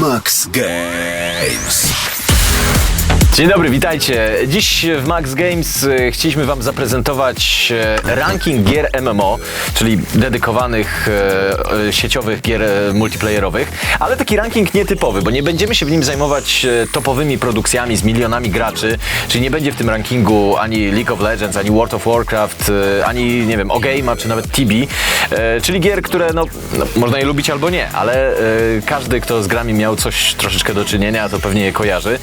Max Games. Dzień dobry, witajcie. Dziś w Max Games e, chcieliśmy Wam zaprezentować e, ranking gier MMO, czyli dedykowanych e, sieciowych gier multiplayerowych, ale taki ranking nietypowy, bo nie będziemy się w nim zajmować topowymi produkcjami z milionami graczy, czyli nie będzie w tym rankingu ani League of Legends, ani World of Warcraft, ani nie wiem, Ogama czy nawet TB, czyli gier, które no, no, można je lubić albo nie, ale każdy, kto z grami miał coś troszeczkę do czynienia, to pewnie je kojarzy.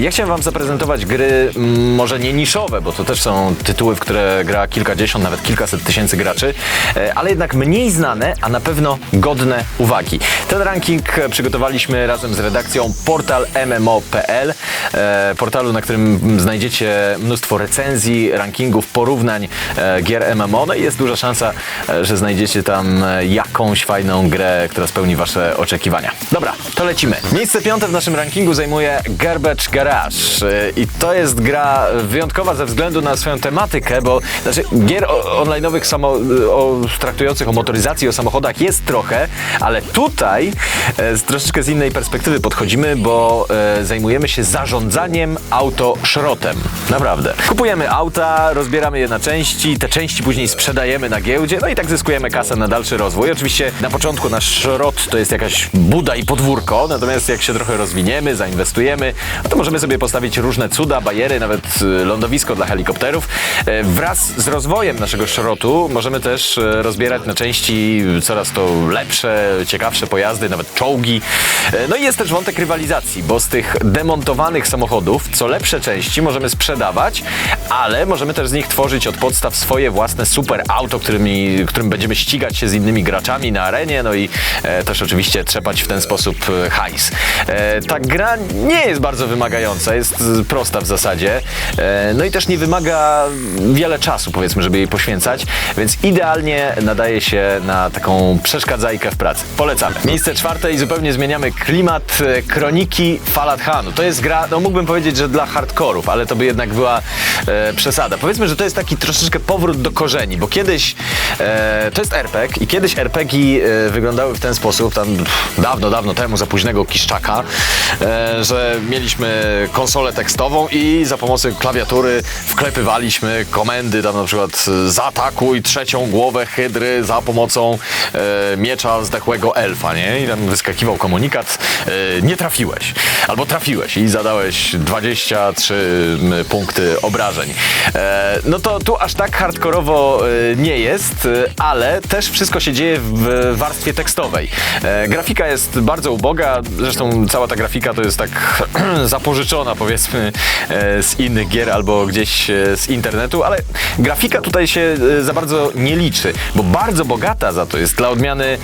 Ja chciałem Wam zaprezentować gry może nie niszowe, bo to też są tytuły, w które gra kilkadziesiąt, nawet kilkaset tysięcy graczy, e, ale jednak mniej znane, a na pewno godne uwagi. Ten ranking przygotowaliśmy razem z redakcją portal MMO.pl, e, portalu, na którym znajdziecie mnóstwo recenzji, rankingów, porównań e, gier MMO. No i jest duża szansa, że znajdziecie tam jakąś fajną grę, która spełni Wasze oczekiwania. Dobra, to lecimy. Miejsce piąte w naszym rankingu zajmuje Garbage Garage. E, I to jest gra wyjątkowa ze względu na swoją tematykę, bo znaczy, gier online'owych samo, o, traktujących o motoryzacji, o samochodach jest trochę, ale tutaj e, z troszeczkę z innej perspektywy podchodzimy, bo e, zajmujemy się zarządzaniem autoszrotem. Naprawdę. Kupujemy auta, rozbieramy je na części, te części później sprzedajemy na giełdzie, no i tak zyskujemy kasę na dalszy rozwój. Oczywiście na początku nasz szrot to jest jakaś buda i podwórko, natomiast jak się trochę rozwiniemy, zainwestujemy, no to możemy sobie postawić różne cuda, bajery, nawet y, lądowisko dla helikopterów. E, Wraz z rozwojem naszego szrotu możemy też e, rozbierać na części coraz to lepsze, ciekawsze pojazdy, nawet czołgi. E, No i jest też wątek rywalizacji, bo z tych demontowanych samochodów co lepsze części możemy sprzedawać, ale możemy też z nich tworzyć od podstaw swoje własne super auto, którymi, którym będziemy ścigać się z innymi graczami na arenie, no i e, też oczywiście trzepać w ten sposób hajs. E, ta gra nie jest bardzo wymagająca, jest e, prosta w zasadzie, e, no i też nie wymaga wiele czasu, powiedzmy, żeby jej poświęcać, więc idealnie nadaje się na taką przeszkadzajkę w pracy. Polecamy. Miejsce czwarte i zupełnie zmieniamy klimat e, Kroniki Falathanu. To jest gra, no mógłbym powiedzieć, że dla hardkorów, ale to by jednak była e, przesada. Powiedzmy, że to jest taki troszeczkę powrót do korzeni, bo kiedyś e, to jest RPG i kiedyś RPG e, wyglądały w ten sposób, tam pff, dawno, dawno temu, za późnego Kiszczaka, e, że mieliśmy konsolę tekstową i za pomocą klawiatury wklepywaliśmy komendy, tam na przykład e, zaatakuj trzecią głowę hydry za pomocą e, miecza zdechłego elfa, nie? I tam wyskakiwał komunikat, e, nie trafiłeś, albo trafiłeś i zadałeś 23 m, punkty obrażeń. E, no to tu aż tak hardkorowo e, nie jest, e, ale też wszystko się dzieje w warstwie tekstowej. E, grafika jest bardzo uboga, zresztą cała ta grafika to jest tak zapożyczona powiedzmy e, z innych gier albo gdzieś e, z internetu, ale grafika tutaj się e, za bardzo nie liczy, bo bardzo bogata za to jest dla odmiany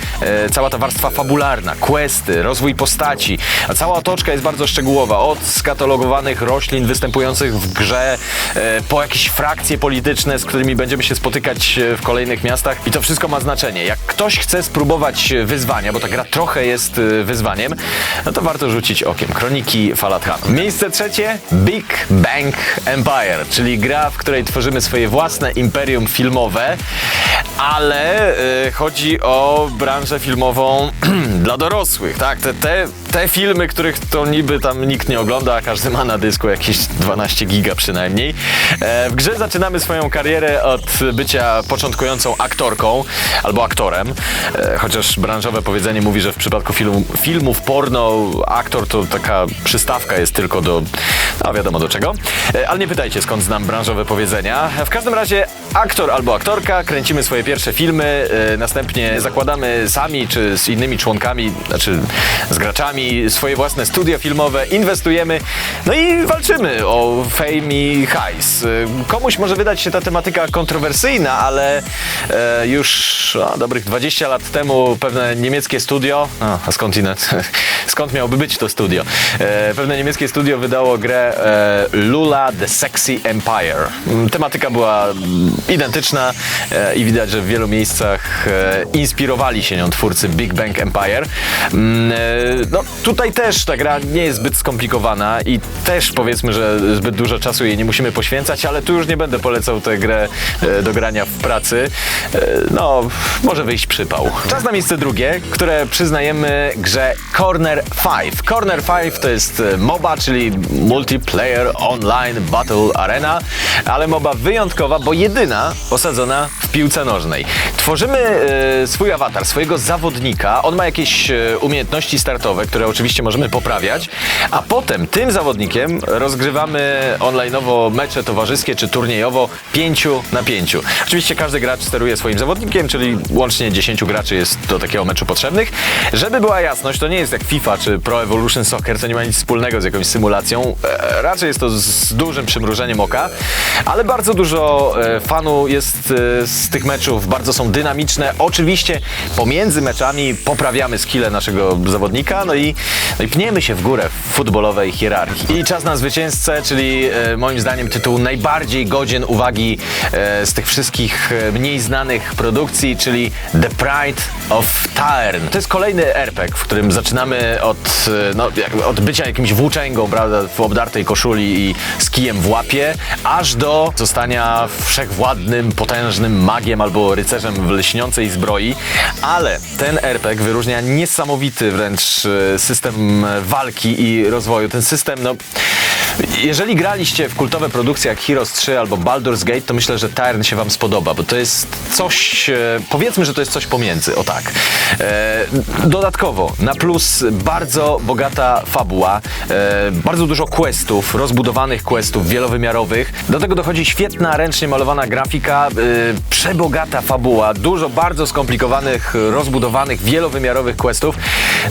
cała ta warstwa fabularna, questy, rozwój postaci, a cała otoczka jest bardzo szczegółowa, od skatalogowanych roślin występujących w grze, po jakieś frakcje polityczne, z którymi będziemy się spotykać w kolejnych miastach i to wszystko ma znaczenie. Jak ktoś chce spróbować wyzwania, bo ta gra trochę jest wyzwaniem, no to warto rzucić okiem. Kroniki Falathanu. Miejsce trzecie Big Bang Empire, czyli gra, w której tworzymy swoje własne imperium filmowe, ale e, chodzi o branżę filmową dla dorosłych, tak? Te, te, te filmy, których to niby tam nikt nie ogląda, a każdy ma na dysku jakieś 12 giga przynajmniej. E, w grze zaczynamy swoją karierę od bycia początkującą aktorką albo aktorem, e, chociaż branżowe powiedzenie mówi, że w przypadku film, filmów porno aktor to taka przystawka jest tylko do, no wiadomo do czego, e, ale nie pytajcie skąd znam branżowe powiedzenia. W każdym razie aktor albo aktorka, kręcimy swoje pierwsze filmy, następnie zakładamy sami czy z innymi członkami, znaczy z graczami swoje własne studio filmowe, inwestujemy, no i walczymy o fame i hajs. Komuś może wydać się ta tematyka kontrowersyjna, ale e, już dobrych 20 lat temu pewne niemieckie studio, a, a skąd, inne, skąd miałoby być to studio? E, pewne niemieckie studio wydało wydało grę e, Lula The Sexy Empire. Mm, Tematyka była mm, identyczna e, i widać, że w wielu miejscach e, inspirowali się nią twórcy Big Bang Empire. Mm, e, no, tutaj też ta gra nie jest zbyt skomplikowana i też powiedzmy, że zbyt dużo czasu jej nie musimy poświęcać, ale tu już nie będę polecał tę grę e, do grania w pracy. E, no, może wyjść przypał. Czas na miejsce drugie, które przyznajemy grze Corner 5. Corner 5 to jest e, MOBA, czyli Multiplayer Online Battle Arena, ale MOBA wyjątkowa, bo jedyna osadzona w piłce nożnej. Tworzymy swój awatar, swojego zawodnika. On ma jakieś umiejętności startowe, które oczywiście możemy poprawiać, a potem tym zawodnikiem rozgrywamy online'owo mecze towarzyskie czy turniejowo 5 na 5. Oczywiście każdy gracz steruje swoim zawodnikiem, czyli łącznie 10 graczy jest do takiego meczu potrzebnych. Żeby była jasność, to nie jest jak FIFA czy Pro Evolution Soccer, to nie ma nic wspólnego z jakąś symulacją. E, raczej jest to z dużym przymrużeniem oka, ale bardzo dużo e, fanu jest e, z tych meczów, bardzo są dynamiczne. Oczywiście pomiędzy meczami poprawiamy skille naszego zawodnika, no i, no i pniemy się w górę w futbolowej hierarchii. I czas na zwycięzcę, czyli e, moim zdaniem tytuł najbardziej godzien uwagi e, z tych wszystkich e, mniej znanych produkcji, czyli The Pride of Tyre. To jest kolejny RPG, w którym zaczynamy od, e, no, jak- od bycia jakimś włóczęgą, prawda, w obdartej koszuli i z kijem w łapie, aż do zostania wszechwładnym, potężnym magiem albo rycerzem w lśniącej zbroi, ale ten RPG wyróżnia niesamowity wręcz e, system walki i rozwoju. Ten system, no, jeżeli graliście w kultowe produkcje jak Heroes 3 albo Baldur's Gate, to myślę, że Tyrn się wam spodoba, bo to jest coś, e, powiedzmy, że to jest coś pomiędzy, o tak. E, dodatkowo, na plus bardzo bogata fabuła, e, bardzo dużo questów, rozbudowanych questów wielowymiarowych. Do tego dochodzi świetna, ręcznie malowana grafika, przebogata fabuła, dużo bardzo skomplikowanych, rozbudowanych, wielowymiarowych questów.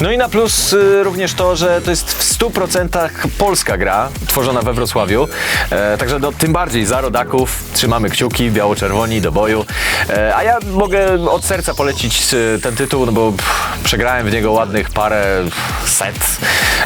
No i na plus również to, że to jest w 100% polska gra, tworzona we Wrocławiu. E, także no, tym bardziej za rodaków trzymamy kciuki, biało-czerwoni do boju. E, a ja mogę od serca polecić e, ten tytuł, no bo pff, przegrałem w niego ładnych parę set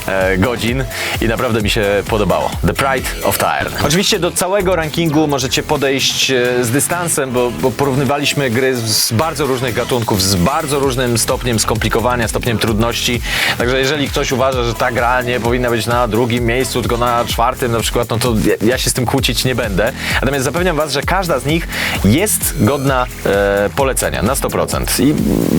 e, godzin i naprawdę mi się podobało. The Pride of Tyre. Oczywiście do całego rankingu możecie podejść e, z dystansem, bo, bo porównywaliśmy gry z bardzo różnych gatunków, z bardzo różnym stopniem skomplikowania, stopniem trudności. Także jeżeli ktoś uważa, że ta gra nie powinna być na drugim miejscu, tylko na czwartym na przykład, no to ja, się z tym kłócić nie będę. Natomiast zapewniam Was, że każda z nich jest godna e, polecenia na 100%. I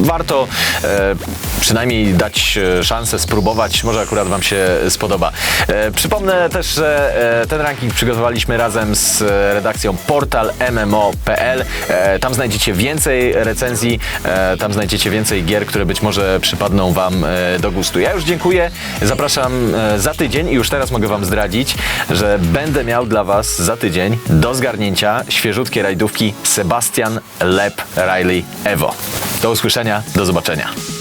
warto e, przynajmniej dać e, szansę spróbować, może akurat Wam się spodoba. E, przypomnę też, że e, ten ranking przygotowaliśmy razem z e, redakcją portal MMO.pl. E, tam znajdziecie więcej recenzji, e, tam znajdziecie więcej gier, które być może przypadną Wam e, do gustu. Ja już dziękuję, zapraszam e, za tydzień i już teraz mogę Wam zdradzić, że będę miał dla Was za tydzień do zgarnięcia świeżutkie rajdówki Sebastian Lep Riley Evo. Do usłyszenia, do zobaczenia.